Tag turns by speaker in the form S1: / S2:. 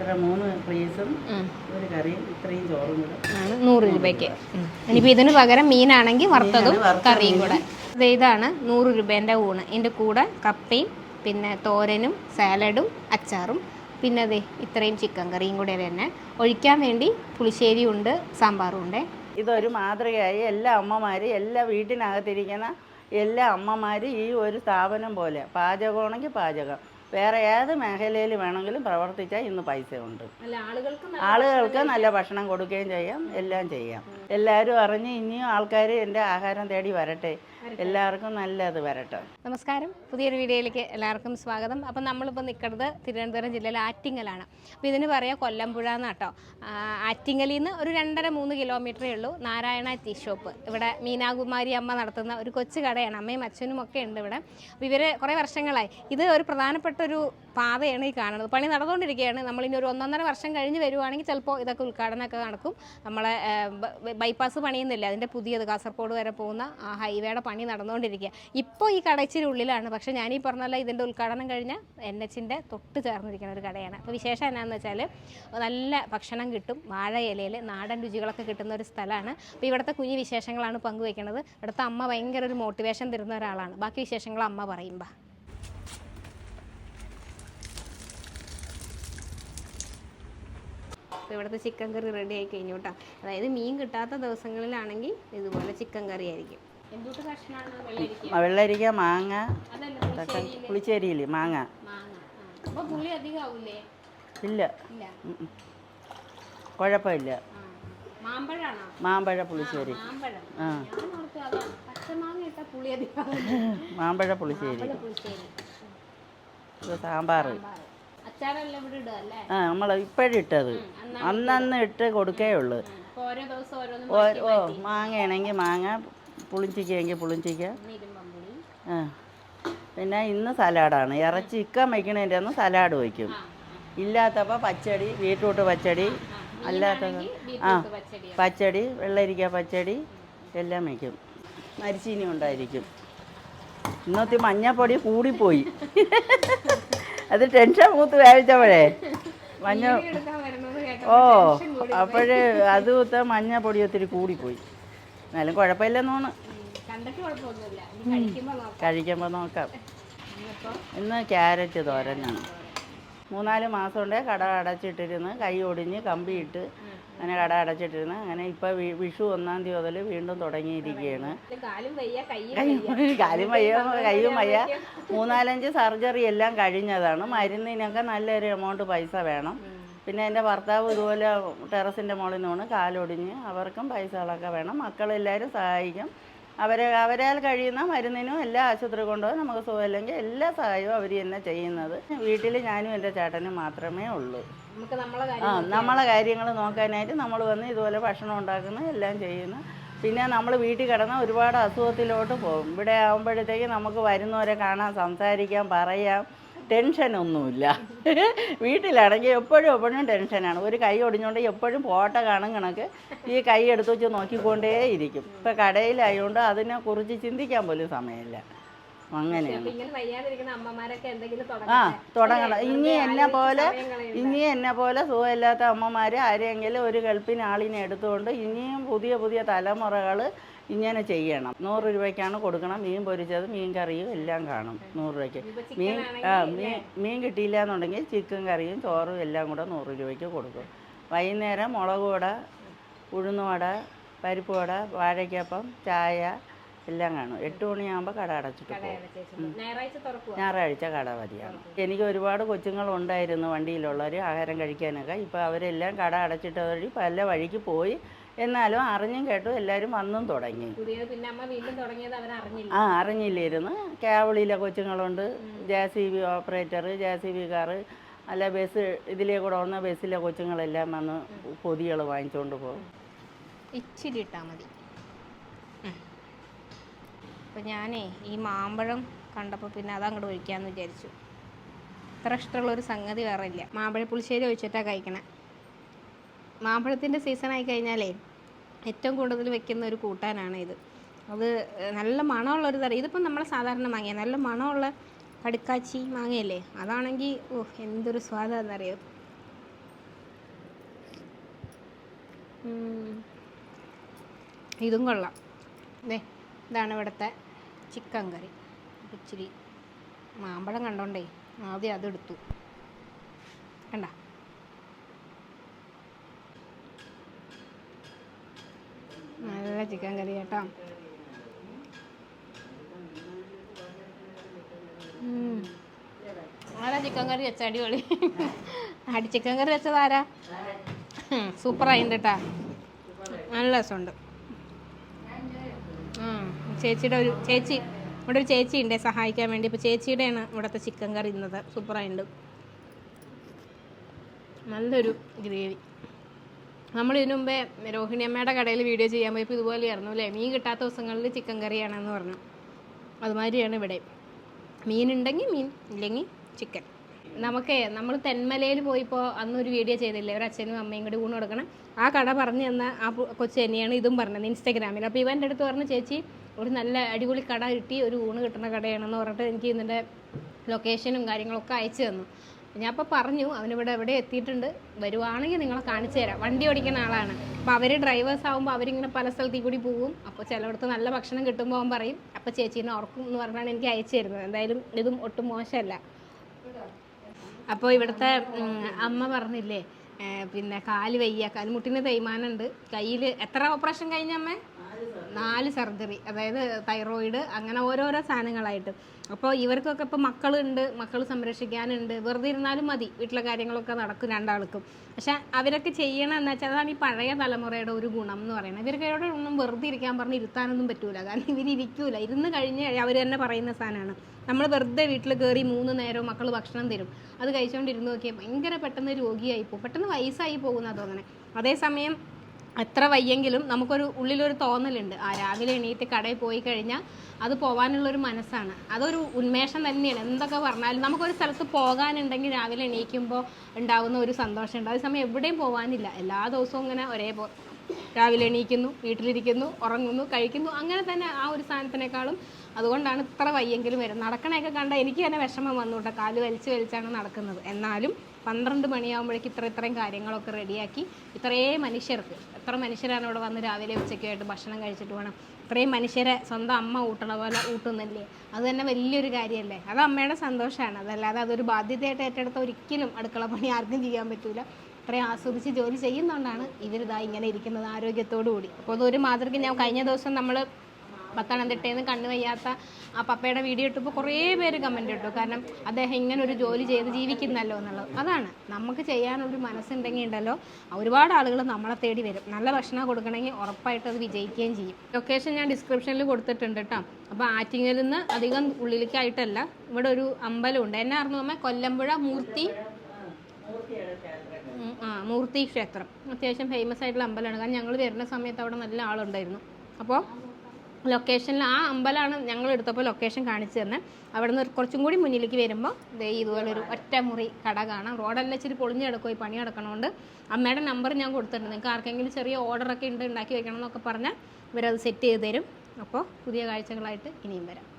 S1: ഇത്ര മൂന്ന് ഫ്രീസും ഒരു കറിയും ഇത്രയും ചോറും കൂടെ.
S2: ആണ് നൂറ് രൂപയ്ക്ക്. ഇനിയിപ്പോൾ ഇതിന് പകരം മീനാണെങ്കിൽ വറുത്തതും കറിയും കൂടെ. ഇതാണ് നൂറ് രൂപേന്റെ ഊണ്. ഇതിന്റെ കൂടെ കപ്പയും പിന്നെ തോരനും സാലഡും അച്ചാറും പിന്നെ അതെ ഇത്രയും ചിക്കൻ കറിയും കൂടെ തന്നെ. ഒഴിക്കാൻ വേണ്ടി പുളിശ്ശേരി ഉണ്ട് സാമ്പാറും ഉണ്ട്.
S1: ഇതൊരു മാതൃകയായി എല്ലാ അമ്മമാരും എല്ലാ വീട്ടിനകത്തിരിക്കുന്ന എല്ലാ അമ്മമാരും ഈ ഒരു സ്ഥാപനം പോലെ. പാചകമാണെങ്കിൽ പാചകം. വേറെ ഏത് മേഖലയിൽ വേണമെങ്കിലും പ്രവർത്തിച്ചാൽ ഇന്ന് പൈസ ഉണ്ട്.
S2: ആളുകൾക്ക്
S1: നല്ല ഭക്ഷണം കൊടുക്കുകയും ചെയ്യാം എല്ലാം ചെയ്യാം. എല്ലാവരും അറിഞ്ഞ് ഇനിയും ആൾക്കാർ എന്റെ ആഹാരം തേടി വരട്ടെ. എല്ലാവർക്കും നല്ലത് വരട്ടെ.
S2: നമസ്കാരം. പുതിയൊരു വീഡിയോയിലേക്ക് എല്ലാവർക്കും സ്വാഗതം. അപ്പം നമ്മളിപ്പോൾ നിൽക്കുന്നത് തിരുവനന്തപുരം ജില്ലയിലെ ആറ്റിങ്ങലാണ്. അപ്പോൾ ഇതിന് പറയാം കൊല്ലമ്പുഴ എന്നാട്ടോ ആറ്റിങ്ങലിൽ നിന്ന് ഒരു രണ്ടര മൂന്ന് കിലോമീറ്ററേ ഉള്ളൂ. Narayana tea shop. ഇവിടെ മീനാകുമാരി അമ്മ നടത്തുന്ന ഒരു കൊച്ചു കടയാണ്. അമ്മയും അച്ഛനും ഒക്കെ ഉണ്ട് ഇവിടെ. അപ്പോൾ ഇവർ കുറേ വർഷങ്ങളായി. ഇത് ഒരു പ്രധാനപ്പെട്ട ഒരു പാതയാണ് ഈ കാണുന്നത്. പണി നടന്നുകൊണ്ടിരിക്കുകയാണ്. നമ്മളിനി ഒരു ഒന്നൊന്നര വർഷം കഴിഞ്ഞ് വരുവാണെങ്കിൽ ചിലപ്പോൾ ഇതൊക്കെ ഉദ്ഘാടനമൊക്കെ നടക്കും. നമ്മളെ ബൈപ്പാസ് പണിയുന്നില്ല. അതിന്റെ പുതിയത് കാസർഗോഡ് വരെ പോകുന്ന ആ ഹൈവേയുടെ പണി നടന്നുകൊണ്ടിരിക്കുക. ഇപ്പോൾ ഈ കട ഇച്ചിരി ഉള്ളിലാണ്. പക്ഷേ ഞാൻ ഈ പറഞ്ഞല്ല ഇതിന്റെ ഉദ്ഘാടനം കഴിഞ്ഞ എൻ എച്ചിന്റെ തൊട്ട് ചേർന്നിരിക്കുന്ന ഒരു കടയാണ്. അപ്പോൾ വിശേഷം എന്നാന്ന് വെച്ചാൽ നല്ല ഭക്ഷണം കിട്ടും. വാഴ ഇലയിൽ നാടൻ രുചികളൊക്കെ കിട്ടുന്ന ഒരു സ്ഥലമാണ്. അപ്പോൾ ഇവിടുത്തെ കുഞ്ഞു വിശേഷങ്ങളാണ് പങ്കുവയ്ക്കുന്നത് ഇവിടുത്തെ അമ്മ ഭയങ്കര ഒരു മോട്ടിവേഷൻ തരുന്ന ഒരാളാണ്. ബാക്കി വിശേഷങ്ങൾ അമ്മ പറയുമ്പോൾ അപ്പോൾ ഇവിടുത്തെ ചിക്കൻ കറി റെഡി ആയി കഴിഞ്ഞു കേട്ടോ. അതായത് മീൻ കിട്ടാത്ത ദിവസങ്ങളിലാണെങ്കിൽ ഇതുപോലെ ചിക്കൻ കറി ആയിരിക്കും. വെള്ളരിക്ക.
S1: മാങ്ങ പുളിച്ചേരിയിൽ പുളിശ്ശേരിയിൽ മാങ്ങ. ഇല്ല. കുഴപ്പമില്ല. മാമ്പഴ പുളിശ്ശേരി.
S2: മാമ്പഴം.
S1: ആ. പുളിശ്ശേരി. സാമ്പാർ ആ നമ്മൾ ഇപ്പോഴിട്ടത് അന്നന്ന് ഇട്ട് കൊടുക്കേ ഉള്ളൂ. ഓ മാങ്ങയാണെങ്കിൽ മാങ്ങ പുളിഞ്ചിക്കയെങ്കിൽ പുളിഞ്ചിക്ക. ആ. പിന്നെ ഇന്ന് സലാഡാണ്. ഇറച്ചി ചിക്കൻ വയ്ക്കണതിന്റെ അന്ന് സലാഡ് വയ്ക്കും. ഇല്ലാത്തപ്പോൾ പച്ചടി ബീട്രൂട്ട് പച്ചടി അല്ലാത്ത ആ.
S2: പച്ചടി
S1: പച്ചടി വെള്ളരിക്ക പച്ചടി എല്ലാം വയ്ക്കും. മരിച്ചീനി ഉണ്ടായിരിക്കും. ഇന്നത്തെ മഞ്ഞപ്പൊടി കൂടിപ്പോയി. അത് ടെൻഷൻ മൂത്ത് വേവിച്ചപ്പോഴേ മഞ്ഞ
S2: ഓ അപ്പോഴ് അത്
S1: ഓ മഞ്ഞ പൊടി ഒത്തിരി കൂടിപ്പോയി എന്നാലും കുഴപ്പമില്ലെന്നോണ്
S2: കഴിക്കുമ്പോൾ നോക്കാം.
S1: ഇന്ന് ക്യാരറ്റ് തോരനാണ്. മൂന്നാൽ മാസം കൊണ്ടേ കട അടച്ചിട്ടിരുന്ന് കൈ ഒടിഞ്ഞ് കമ്പിയിട്ട് അങ്ങനെ കട അടച്ചിട്ടിരുന്നു. അങ്ങനെ ഇപ്പോൾ വിഷു ഒന്നാം തീയതി മുതൽ വീണ്ടും തുടങ്ങിയിരിക്കുകയാണ്
S2: കാലും വയ്യ
S1: കൈയും വയ്യ. മൂന്നാലഞ്ച് സർജറി എല്ലാം കഴിഞ്ഞതാണ്. മരുന്നിനൊക്കെ നല്ലൊരു എമൗണ്ട് പൈസ വേണം. പിന്നെ എന്റെ ഭർത്താവ് ഇതുപോലെ ടെറസിന്റെ മുകളിൽ നിന്നാണ് കാലൊടിഞ്ഞ് അവർക്കും പൈസകളൊക്കെ വേണം. മക്കളെല്ലാവരും സഹായിക്കും. അവരെ അവരാൽ കഴിയുന്ന മരുന്നിനും എല്ലാ ആശുപത്രി കൊണ്ടുപോയി നമുക്ക് സുഖമില്ലെങ്കിൽ എല്ലാ സഹായവും അവർ തന്നെ ചെയ്യുന്നത്. വീട്ടിൽ ഞാനും എന്റെ ചേട്ടനും മാത്രമേ ഉള്ളൂ. ആ നമ്മളെ കാര്യങ്ങൾ നോക്കാനായിട്ട് നമ്മൾ വന്ന് ഇതുപോലെ ഭക്ഷണം ഉണ്ടാക്കുന്ന എല്ലാം ചെയ്യുന്നു. പിന്നെ നമ്മൾ വീട്ടിൽ കിടന്ന ഒരുപാട് അസുഖത്തിലോട്ട് പോകും. ഇവിടെ ആകുമ്പോഴത്തേക്ക് നമുക്ക് വരുന്നവരെ കാണാം സംസാരിക്കാം പറയാം. ടെൻഷനൊന്നുമില്ല. വീട്ടിലാണെങ്കിൽ എപ്പോഴും എപ്പോഴും ടെൻഷനാണ്. ഒരു കൈ ഒടിഞ്ഞുകൊണ്ട് എപ്പോഴും ഫോട്ടോ കാണും കണക്ക്. ഈ കൈ എടുത്തു വെച്ച് നോക്കിക്കൊണ്ടേയിരിക്കും. ഇപ്പം കടയിലായതുകൊണ്ട് അതിനെക്കുറിച്ച് ചിന്തിക്കാൻ പോലും സമയമില്ല. അങ്ങനെയാണ്. ആ തുടങ്ങണം. ഇനി എന്നെ പോലെ ഇനി എന്നെ പോലെ സുഖമില്ലാത്ത അമ്മമാർ ആരെങ്കിലും ഒരു ഗൾഫിന് ആളിനെ എടുത്തുകൊണ്ട് ഇനിയും പുതിയ പുതിയ തലമുറകൾ ഇങ്ങനെ ചെയ്യണം. നൂറ് രൂപയ്ക്കാണ് കൊടുക്കണം. മീൻ പൊരിച്ചത് മീൻ കറിയും എല്ലാം കാണും നൂറ് രൂപയ്ക്ക്. മീൻ ആ മീൻ മീൻ കിട്ടിയില്ല എന്നുണ്ടെങ്കിൽ ചിക്കൻ കറിയും ചോറും എല്ലാം കൂടെ നൂറ് രൂപയ്ക്ക് കൊടുക്കും. വൈകുന്നേരം മുളക് വട ഉഴുന്നുവട പരിപ്പ് വട വാഴയ്ക്കപ്പം ചായ എല്ലാം കാണും. എട്ട് മണിയാകുമ്പോൾ കട അടച്ചിട്ട് പോകും.
S2: ഞായറാഴ്ച
S1: കട മതിയാണ് എനിക്ക് ഒരുപാട് കൊച്ചുങ്ങളുണ്ടായിരുന്നു വണ്ടിയിലുള്ളവർ ആഹാരം കഴിക്കാനൊക്കെ. ഇപ്പോൾ അവരെല്ലാം കട അടച്ചിട്ട് വഴി പല വഴിക്ക് പോയി. എന്നാലും അറിഞ്ഞും കേട്ടു. എല്ലാവരും വന്നും തുടങ്ങി. ആ അറിഞ്ഞില്ലായിരുന്നു. കേവളിയിലെ കൊച്ചുങ്ങളുണ്ട്. J C B operator J C B car അല്ല ബസ് ഇതിലേ കൂടെ വന്ന ബസ്സിലെ കൊച്ചുങ്ങളെല്ലാം വന്ന് പൊതികൾ വാങ്ങിച്ചുകൊണ്ട് പോകും.
S2: ഇച്ചിരി ഇട്ടാൽ മതി. അപ്പം ഞാനേ ഈ മാമ്പഴം കണ്ടപ്പോൾ പിന്നെ അതങ്ങോട്ട് ഒഴിക്കാമെന്ന് വിചാരിച്ചു. ഇത്ര ഇഷ്ടമുള്ളൊരു സംഗതി വേറെ ഇല്ല. മാമ്പഴ പുളിശ്ശേരി ഒഴിച്ചിട്ടാണ് കഴിക്കണേ. മാമ്പഴത്തിന്റെ സീസൺ ആയി കഴിഞ്ഞാലേ ഏറ്റവും കൂടുതൽ വെക്കുന്ന ഒരു കൂട്ടാനാണ് ഇത്. അത് നല്ല മണമുള്ള ഒരു തരം ഇതിപ്പം നമ്മൾ സാധാരണ മാങ്ങ നല്ല മണമുള്ള കടുക്കാച്ചി മാങ്ങയല്ലേ? അതാണെങ്കിൽ ഓ എന്തൊരു സ്വാദാണെന്നറിയോ. ഇതും കൊള്ളാം. ദേ ഇതാണ് ഇവിടുത്തെ ചിക്കൻ കറി. ഇച്ചിരി മാമ്പഴം കണ്ടോണ്ടേ ആദ്യം അതെടുത്തു. കണ്ട? നല്ല ചിക്കൻ കറി കേട്ടോ. ആരാ ചിക്കൻ കറി വെച്ച? അടിപൊളി. അടി ചിക്കൻ കറി വെച്ചതാരാ സൂപ്പറായിട്ടാ നല്ല രസമുണ്ട്. ചേച്ചിയുടെ ഒരു ചേച്ചി ഇവിടെ ഒരു ചേച്ചി ഉണ്ട് സഹായിക്കാൻ വേണ്ടി. ഇപ്പോൾ ചേച്ചിയുടെയാണ് ഇവിടുത്തെ ചിക്കൻ കറി ഇന്നത്. സൂപ്പറായിട്ടുണ്ട് നല്ലൊരു ഗ്രേവി. നമ്മൾ ഇതിനു മുമ്പേ രോഹിണി അമ്മയുടെ കടയിൽ വീഡിയോ ചെയ്യാൻ പോയപ്പോൾ ഇതുപോലെയായിരുന്നു അല്ലേ? മീൻ കിട്ടാത്ത ദിവസങ്ങളിൽ ചിക്കൻ കറിയാണെന്ന് പറഞ്ഞു. അതുമാതിരിയാണ് ഇവിടെ. മീനുണ്ടെങ്കിൽ മീൻ ഇല്ലെങ്കിൽ ചിക്കൻ. നമുക്കേ നമ്മൾ തെന്മലയിൽ പോയിപ്പോൾ അന്നൊരു വീഡിയോ ചെയ്തില്ലേ? ഒരു അച്ഛനും അമ്മയും കൂടി ഊണ് കൊടുക്കണം. ആ കട പറഞ്ഞു തന്ന ആ കൊച്ചു തന്നെയാണ് ഇതും പറഞ്ഞത് ഇൻസ്റ്റാഗ്രാമിൽ. അപ്പോൾ ഇവന്റെ അടുത്ത് പറഞ്ഞു ചേച്ചി ഒരു നല്ല അടിപൊളി കട കിട്ടി ഒരു ഊണ് കിട്ടുന്ന കടയാണെന്ന് പറഞ്ഞിട്ട് എനിക്ക് ഇതിന്റെ ലൊക്കേഷനും കാര്യങ്ങളൊക്കെ അയച്ചു തന്നു. ഞാൻ അപ്പോൾ പറഞ്ഞു അവനിവിടെ എവിടെ എത്തിയിട്ടുണ്ട് വരുവാണെങ്കിൽ നിങ്ങളെ കാണിച്ചു തരാം. വണ്ടി ഓടിക്കുന്ന ആളാണ്. അപ്പോൾ അവർ ഡ്രൈവേഴ്സ് ആകുമ്പോൾ അവരിങ്ങനെ പല സ്ഥലത്തിൽ കൂടി പോകും. അപ്പോൾ ചിലയിടത്ത് നല്ല ഭക്ഷണം കിട്ടുമ്പോൾ അവൻ പറയും അപ്പോൾ ചേച്ചീനെ ഓർക്കും എന്ന് പറഞ്ഞാണ് എനിക്ക് അയച്ചു തരുന്നത്. എന്തായാലും ഇതും ഒട്ടും മോശമല്ല. അപ്പോൾ ഇവിടുത്തെ അമ്മ പറഞ്ഞില്ലേ പിന്നെ കാൽ വയ്യ കാൽമുട്ടിന് തേയ്മാനമുണ്ട് കയ്യിൽ എത്ര ഓപ്പറേഷൻ കഴിഞ്ഞ അമ്മേ? നാല് സർജറി അതായത് തൈറോയിഡ് അങ്ങനെ ഓരോരോ സാധനങ്ങളായിട്ട്. അപ്പോൾ ഇവർക്കൊക്കെ ഇപ്പോൾ മക്കളുണ്ട് മക്കൾ സംരക്ഷിക്കാനുണ്ട്. വെറുതെ ഇരുന്നാലും മതി വീട്ടിലെ കാര്യങ്ങളൊക്കെ നടക്കും രണ്ടാൾക്കും. പക്ഷെ അവരൊക്കെ ചെയ്യണം എന്ന് വെച്ചാൽ അതാണ് ഈ പഴയ തലമുറയുടെ ഒരു ഗുണം എന്ന് പറയുന്നത്. ഇവർക്ക് ഇവിടെ ഒന്നും വെറുതെ ഇരിക്കാൻ പറഞ്ഞ് ഇരുത്താനൊന്നും പറ്റൂല. കാരണം ഇവരിയ്ക്കൂല ഇരുന്ന് കഴിഞ്ഞ് അവർ തന്നെ പറയുന്ന സാധനമാണ്. നമ്മൾ വെറുതെ വീട്ടിൽ കയറി മൂന്ന് നേരവും മക്കൾ ഭക്ഷണം തരും. അത് കഴിച്ചുകൊണ്ടിരുന്ന് നോക്കിയാൽ ഭയങ്കര പെട്ടെന്ന് രോഗിയായി പോകും. പെട്ടെന്ന് വയസ്സായി പോകുന്നതോ അങ്ങനെ. അതേസമയം എത്ര വയ്യെങ്കിലും നമുക്കൊരു ഉള്ളിലൊരു തോന്നലുണ്ട്. ആ രാവിലെ എണീറ്റ് കടയിൽ പോയി കഴിഞ്ഞാൽ അത് പോകാനുള്ളൊരു മനസ്സാണ്. അതൊരു ഉന്മേഷം തന്നെയാണ്. എന്തൊക്കെ പറഞ്ഞാലും നമുക്കൊരു സ്ഥലത്ത് പോകാനുണ്ടെങ്കിൽ രാവിലെ എണീക്കുമ്പോൾ ഉണ്ടാകുന്ന ഒരു സന്തോഷമുണ്ട്. അതേസമയം എവിടെയും പോകാനില്ല എല്ലാ ദിവസവും ഇങ്ങനെ ഒരേ രാവിലെ എണീക്കുന്നു വീട്ടിലിരിക്കുന്നു ഉറങ്ങുന്നു കഴിക്കുന്നു അങ്ങനെ തന്നെ ആ ഒരു സാധനത്തിനേക്കാളും അതുകൊണ്ടാണ് ഇത്ര വയ്യെങ്കിലും വരും നടക്കണയൊക്കെ കണ്ട എനിക്ക് തന്നെ വിഷമം വന്നു കേട്ടോ കാൽ വലിച്ച് വലിച്ചാണ് നടക്കുന്നത്. എന്നാലും പന്ത്രണ്ട് മണിയാകുമ്പോഴേക്ക് ഇത്ര ഇത്രയും കാര്യങ്ങളൊക്കെ റെഡിയാക്കി ഇത്രയും മനുഷ്യർക്ക് എത്ര മനുഷ്യരാണ് ഇവിടെ വന്ന് രാവിലെ ഉച്ചയ്ക്കായിട്ട് ഭക്ഷണം കഴിച്ചിട്ട് വേണം ഇത്രയും മനുഷ്യരെ സ്വന്തം അമ്മ ഊട്ടണ പോലെ ഊട്ടുന്നില്ലേ? അത് തന്നെ വലിയൊരു കാര്യമല്ലേ? അത് അമ്മയുടെ സന്തോഷമാണ്. അതല്ലാതെ അതൊരു ബാധ്യതയായിട്ട് ഏറ്റെടുത്ത ഒരിക്കലും അടുക്കള പണി ആർക്കും ചെയ്യാൻ പറ്റൂല. അത്രയും ആസ്വദിച്ച് ജോലി ചെയ്യുന്നതുകൊണ്ടാണ് ഇവരിതാ ഇങ്ങനെ ഇരിക്കുന്നത് ആരോഗ്യത്തോടു കൂടി അപ്പോൾ അതൊരു മാതൃക ഞാൻ കഴിഞ്ഞ ദിവസം നമ്മൾ പത്തനംതിട്ടയിൽ നിന്ന് കണ്ണു വയ്യാത്ത ആ പപ്പയുടെ വീഡിയോ ഇട്ടപ്പോൾ കുറേ പേര് കമന്റ് ഇട്ടു. കാരണം അദ്ദേഹം ഇങ്ങനെ ഒരു ജോലി ചെയ്ത് ജീവിക്കുന്നല്ലോ എന്നുള്ളത്. അതാണ്. നമുക്ക് ചെയ്യാനൊരു മനസ്സുണ്ടെങ്കിൽ ഉണ്ടല്ലോ ഒരുപാട് ആളുകൾ നമ്മളെ തേടി വരും. നല്ല ഭക്ഷണം കൊടുക്കണമെങ്കിൽ ഉറപ്പായിട്ട് അത് വിജയിക്കുകയും ചെയ്യും. ലൊക്കേഷൻ ഞാൻ ഡിസ്ക്രിപ്ഷനിൽ കൊടുത്തിട്ടുണ്ട് കേട്ടോ. അപ്പോൾ ആറ്റിങ്ങിൽ നിന്ന് അധികം ഉള്ളിലേക്കായിട്ടല്ല. ഇവിടെ ഒരു അമ്പലമുണ്ട്. എന്നെ അറിഞ്ഞു നമ്മൾ കൊല്ലമ്പുഴ മൂർത്തി ആ മൂർത്തി ക്ഷേത്രം. അത്യാവശ്യം ഫേമസ് ആയിട്ടുള്ള അമ്പലമാണ്. കാരണം ഞങ്ങൾ വരുന്ന സമയത്ത് അവിടെ നല്ല ആളുണ്ടായിരുന്നു. അപ്പോൾ ലൊക്കേഷനിൽ ആ അമ്പലമാണ് ഞങ്ങൾ എടുത്തപ്പോൾ ലൊക്കേഷൻ കാണിച്ചു തന്നെ. അവിടെ നിന്ന് കുറച്ചും കൂടി മുന്നിലേക്ക് വരുമ്പോൾ ദേ ഇതുപോലെ ഒരു ഒറ്റമുറി കട കാണാം. റോഡെല്ലാം ഇച്ചിരി പൊളിഞ്ഞ് ഈ പണി കിടക്കണോണ്ട് അമ്മയുടെ നമ്പർ ഞാൻ കൊടുത്തിട്ടുണ്ട്. നിങ്ങൾക്ക് ആർക്കെങ്കിലും ചെറിയ ഓർഡറൊക്കെ ഉണ്ട് ഉണ്ടാക്കി വെക്കണം എന്നൊക്കെ പറഞ്ഞാൽ ഇവരത് സെറ്റ് ചെയ്ത് തരും. അപ്പോൾ പുതിയ കാഴ്ചകളായിട്ട് ഇനിയും വരാം.